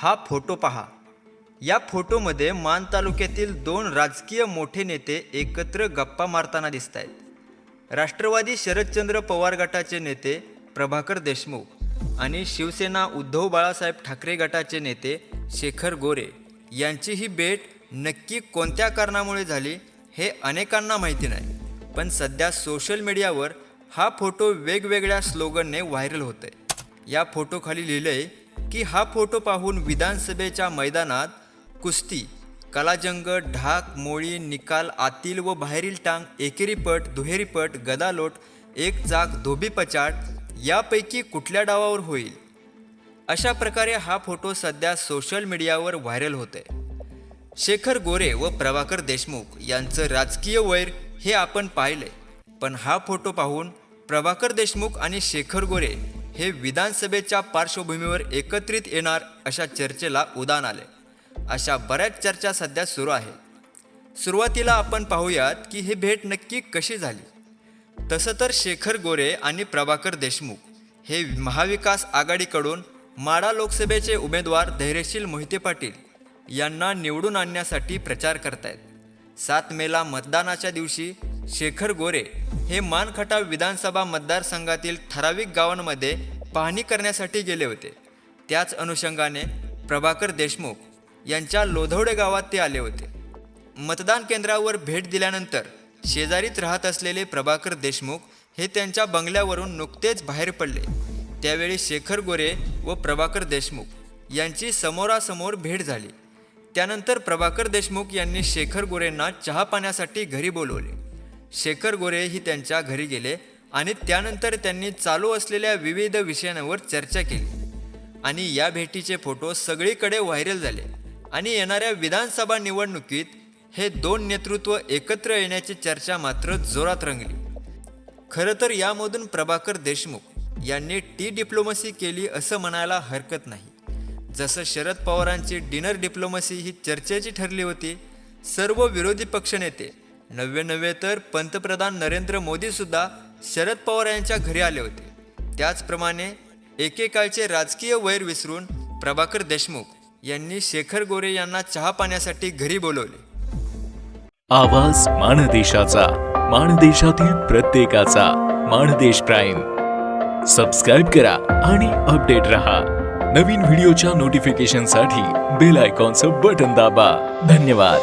हा फोटो पहा. या फोटोमध्ये मान तालुक्यातील दोन राजकीय मोठे नेते एकत्र गप्पा मारताना दिसत आहेत राष्ट्रवादी शरदचंद्र पवार गटाचे नेते प्रभाकर देशमुख आणि शिवसेना उद्धव बाळासाहेब ठाकरे गटाचे नेते शेखर गोरे यांची ही भेट नक्की कोणत्या कारणामुळे झाली हे अनेकांना माहिती नाही. पण सध्या सोशल मीडियावर हा फोटो वेगवेगळ्या स्लोगनने व्हायरल होतोय. या फोटोखाली लिहिलंय की हा फोटो पाहून विधानसभेच्या मैदानात कुस्ती कलाजंग ढाक मोळी निकाल आतील व बाहेरील टांग एकेरीपट दुहेरीपट गदालोट एक चाक धोबी पचाट यापैकी कुठल्या डावावर होईल? अशा प्रकारे हा फोटो सध्या सोशल मीडियावर व्हायरल होते शेखर गोरे व प्रभाकर देशमुख यांचं राजकीय वैर हे आपण पाहिले पण हा फोटो पाहून प्रभाकर देशमुख आणि शेखर गोरे हे विधानसभेच्या पार्श्वभूमीवर एकत्रित येणार अशा चर्चेला उदान आले. अशा बऱ्याच चर्चा सध्या सुरू आहे. सुरुवातीला आपण पाहूयात की ही भेट नक्की कशी झाली. तसं तर शेखर गोरे आणि प्रभाकर देशमुख हे महाविकास आघाडीकडून माडा लोकसभेचे उमेदवार धैर्यशील मोहिते पाटील यांना निवडून आणण्यासाठी प्रचार करतायत. सात मेला मतदानाच्या दिवशी शेखर गोरे हे मानखटाव विधानसभा मतदारसंघातील ठराविक गावांमध्ये पाहणी करण्यासाठी गेले होते. त्याच अनुषंगाने प्रभाकर देशमुख यांच्या लोधवडे गावात ते आले होते. मतदान केंद्रावर भेट दिल्यानंतर शेजारीच राहत असलेले प्रभाकर देशमुख हे त्यांच्या बंगल्यावरून नुकतेच बाहेर पडले. त्यावेळी शेखर गोरे व प्रभाकर देशमुख यांची समोरासमोर भेट झाली. त्यानंतर प्रभाकर देशमुख यांनी शेखर गोरेंना चहा पाण्यासाठी घरी बोलवले. शेखर गोरे ही त्यांच्या घरी गेले आणि त्यानंतर त्यांनी चालू असलेल्या विविध विषयांवर चर्चा केली. आणि या भेटीचे फोटो सगळीकडे व्हायरल झाले आणि येणाऱ्या विधानसभा निवडणुकीत हे दोन नेतृत्व एकत्र येण्याची चर्चा मात्र जोरात रंगली. खरं तर यामधून प्रभाकर देशमुख यांनी टी डिप्लोमसी केली असं म्हणायला हरकत नाही. जसं शरद पवारांची डिनर डिप्लोमसी ही चर्चेची ठरली होती सर्व विरोधी पक्षनेते नव्हे नव्हे तर पंतप्रधान नरेंद्र मोदीसुद्धा शरद पवार यांच्या घरी आले होते. त्याचप्रमाणे एकेकाळचे राजकीय वैर विसरून प्रभाकर देशमुख यांनी शेखर गोरे यांना चहा पाण्यासाठी घरी बोलवले. आवाज माणदेशाचा माणदेशातील प्रत्येकाचा माणदेश प्राईम. सबस्क्राईब करा आणि अपडेट रहा. नवीन व्हिडिओच्या नोटिफिकेशनसाठी बेल आयकॉनचं बटन दाबा. धन्यवाद.